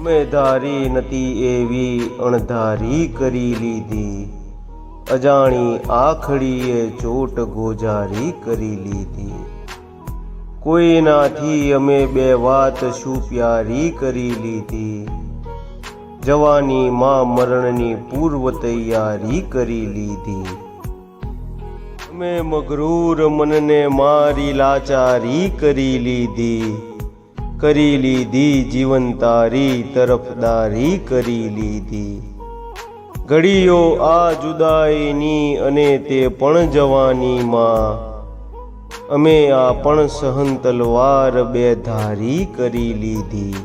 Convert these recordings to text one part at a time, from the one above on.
અમે ધારી નથી એવી અણધારી કરી લીધી. અજાણી આખડીએ ચોટ ગોજારી કરી લીધી. કોઈનાથી અમે બે વાત શું પ્યારી કરી લીધી. જવાની માં મરણની પૂર્વ તૈયારી કરી લીધી. અમે મગરૂર મનને મારી લાચારી કરી લીધી. કરી લીધી જીવન તારી તરફદારી કરી લીધી. ઘડીઓ આ જુદાઈની અને તે પણ જવાનીમાં. અમે આ પણ સહન તલવાર બે ધારી કરી લીધી.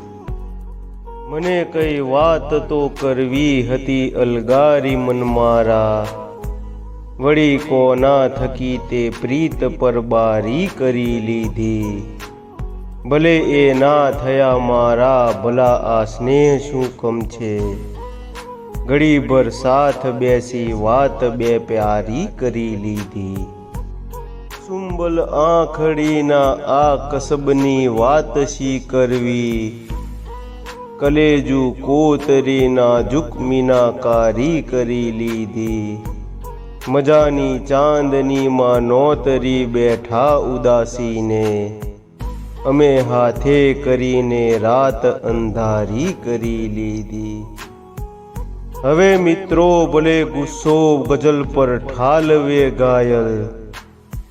મને કઈ વાત તો કરવી હતી અલગારી મન મારા વળી કોના થકી તે પ્રીત પર બારી કરી લીધી? ભલે એ ના થયા મારા ભલા આ સ્નેહ શું કમ છે? ઘડી ભર સાથ બેસી વાત બે પ્યારી કરી લીધી. સુંબલ આંખડીના આ કસબની વાત શી કરવી? કલેજુ કોતરીના ઝુકમીના કારી કરી લીધી. મજાની ચાંદનીમાં નોતરી બેઠા ઉદાસીને અમે હાથે કરીને રાત અંધારી કરી લીધી. હવે મિત્રો, ભલે ગુસ્સો ગઝલ પર ઠાલવે ઘાયલ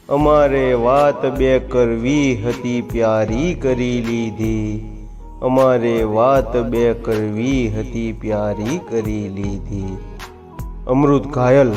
અમારે વાત બે કરવી હતી પ્યારી કરી લીધી. અમારે વાત બે કરવી હતી પ્યારી કરી લીધી. અમૃત ઘાયલ